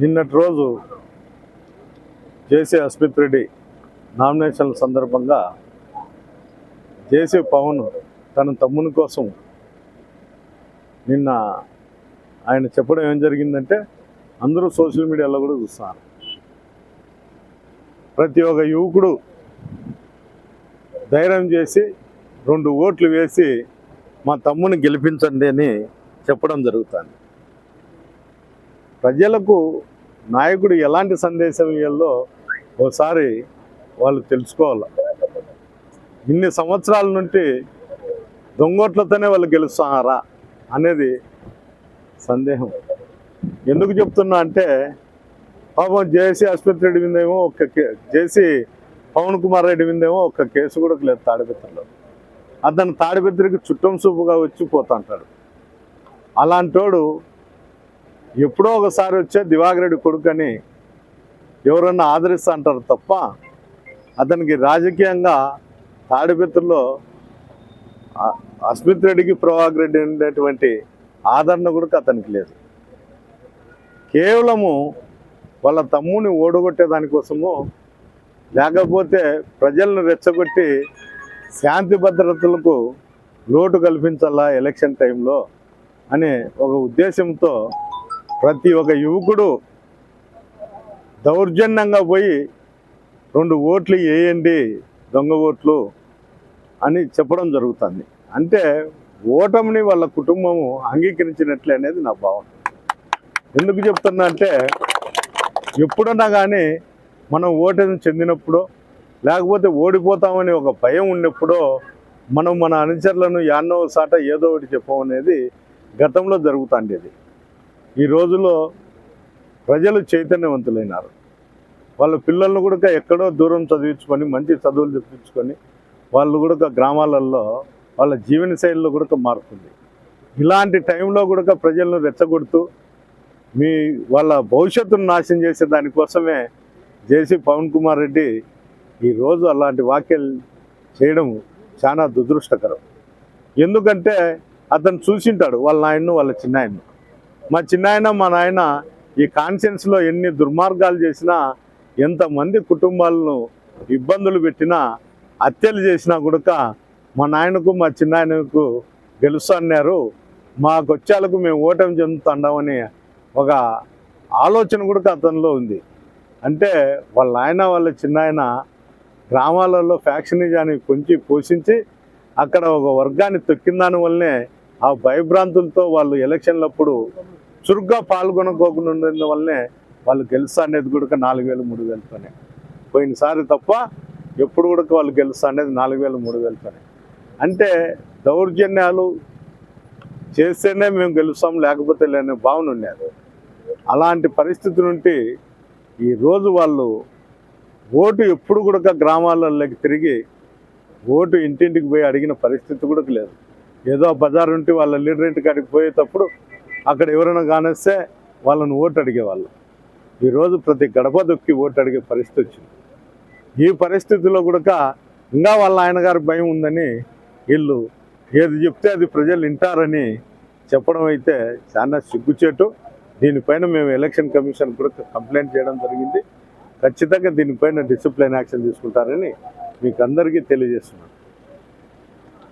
నిన్నటి రోజు JC Asmith Reddy nomination సందర్భంగా జేసీ పవన్ తన తమ్ముని కోసం నిన్న ఆయన చెప్పడం ఏం జరిగిందంటే అందరూ సోషల్ మీడియాలో కూడా చూస్తున్నారు. ప్రతి ఒక్క యువకుడు ధైర్యం చేసి రెండు ఓట్లు వేసి మా తమ్ముని గెలిపించండి అని చెప్పడం జరుగుతుంది. ప్రజలకు నాయకుడు ఎలాంటి సందేశం ఇవ్వాలో ఓసారి వాళ్ళు తెలుసుకోవాలి. ఇన్ని సంవత్సరాల నుండి దొంగోట్లతోనే వాళ్ళు గెలుస్తున్నారా అనేది సందేహం. ఎందుకు చెప్తున్నా అంటే పాపం జేసీ అశ్వత్ రెడ్డి విందేమో ఒక కే- జేసీ పవన్ కుమార్ రెడ్డి విందేమో ఒక కేసు కూడా లేదు తాడిపత్రిలో. అతను తాడిపత్రికి చుట్టం చూపుగా వచ్చి పోతుంటాడు అలాంటోడు ఎప్పుడో ఒకసారి వచ్చే దివాకర్ కొడుకని ఎవరన్నా ఆదరిస్తా అంటారు తప్ప అతనికి రాజకీయంగా తాడిపత్రిలో అస్మిత్ రెడ్డికి ప్రభాకర్ రెడ్డి ఉండేటువంటి ఆదరణ కూడా అతనికి లేదు. కేవలము వాళ్ళ తమ్ముని ఓడగొట్టే దానికోసము లేకపోతే ప్రజలను రెచ్చగొట్టి శాంతి భద్రతలకు లోటు కల్పించాలా ఎలక్షన్ టైంలో అనే ఒక ఉద్దేశంతో ప్రతి ఒక్క యువకుడు దౌర్జన్యంగా పోయి రెండు ఓట్లు వేయండి దొంగ ఓట్లు అని చెప్పడం జరుగుతుంది. అంటే ఓటమిని వాళ్ళ కుటుంబము అంగీకరించినట్లే అనేది నా భావన. ఎందుకు చెప్తున్నా అంటే ఎప్పుడన్నా కానీ మనం ఓటమి చెందినప్పుడు లేకపోతే ఓడిపోతామని ఒక భయం ఉన్నప్పుడో మనం మన అనుచరులను యాన్నో సాట ఏదో ఒకటి చెప్పమనేది గతంలో జరుగుతుండేది. ఈ రోజులో ప్రజలు చైతన్యవంతులైనారు. వాళ్ళ పిల్లలను కూడా ఎక్కడో దూరం చదివించుకొని మంచి చదువులు చెప్పించుకొని వాళ్ళు కూడా గ్రామాలలో వాళ్ళ జీవన శైలిలో కూడా మారుతుంది. ఇలాంటి టైంలో కూడా ప్రజలను రెచ్చగొడుతూ మీ వాళ్ళ భవిష్యత్తును నాశనం చేసే దానికోసమే జేసీ పవన్ కుమార్ రెడ్డి ఈరోజు అలాంటి వ్యాఖ్యలు చేయడం చాలా దురదృష్టకరం. ఎందుకంటే అతను చూసింటాడు వాళ్ళ నాయన్ను వాళ్ళ చిన్నాయన్ను. మా చిన్నాయన మా నాయన ఈ కాన్షియన్స్లో ఎన్ని దుర్మార్గాలు చేసినా ఎంతమంది కుటుంబాలను ఇబ్బందులు పెట్టినా హత్యలు చేసినా కూడా మా నాయనకు మా చిన్నాయనకు గెలుస్తా అన్నారు. మాకు వచ్చేలకు మేము ఓటమి చెందుతుండమని ఒక ఆలోచన కూడా అతనిలో ఉంది. అంటే వాళ్ళ నాయన వాళ్ళ చిన్నాయన గ్రామాలలో ఫ్యాక్షనిజాన్ని కొంచెం పోషించి అక్కడ ఒక వర్గాన్ని తొక్కిన దాని వల్లనే ఆ భయభ్రాంతులతో వాళ్ళు ఎలక్షన్లప్పుడు చురుగ్గా పాల్గొనకోకుండా ఉండడం వల్లనే వాళ్ళు గెలుస్తా అనేది కూడా నాలుగు వేలు మూడు వేలతోనే పోయినసారి తప్ప ఎప్పుడు కూడా వాళ్ళు గెలుస్తా అనేది నాలుగు వేలు మూడు వేలతోనే అంటే దౌర్జన్యాలు చేస్తేనే మేము గెలుస్తాం లేకపోతే లేని భావన ఉన్నారు అలాంటి పరిస్థితి నుండి ఈరోజు వాళ్ళు ఓటు ఎప్పుడు కూడా గ్రామాలలోకి తిరిగి ఓటు ఇంటింటికి పోయి అడిగిన పరిస్థితి కూడా లేదు. ఏదో బజార్ ఉంటే వాళ్ళ లీడర్ ఇంటికి కాడికి పోయేటప్పుడు అక్కడ ఎవరైనా కానిస్తే వాళ్ళని ఓటు అడిగేవాళ్ళు. ఈరోజు ప్రతి గడప దొక్కి ఓటు అడిగే పరిస్థితి వచ్చింది. ఈ పరిస్థితిలో కూడా ఇంకా వాళ్ళ ఆయన భయం ఉందని వీళ్ళు ఏది చెప్తే అది ప్రజలు వింటారని చెప్పడం అయితే చాలా సిగ్గుచేటు. దీనిపైన మేము ఎలక్షన్ కమిషన్ కూడా కంప్లైంట్ చేయడం జరిగింది. ఖచ్చితంగా దీనిపైన డిసిప్లిన్ యాక్షన్ తీసుకుంటారని మీకు అందరికీ తెలియజేస్తున్నాను.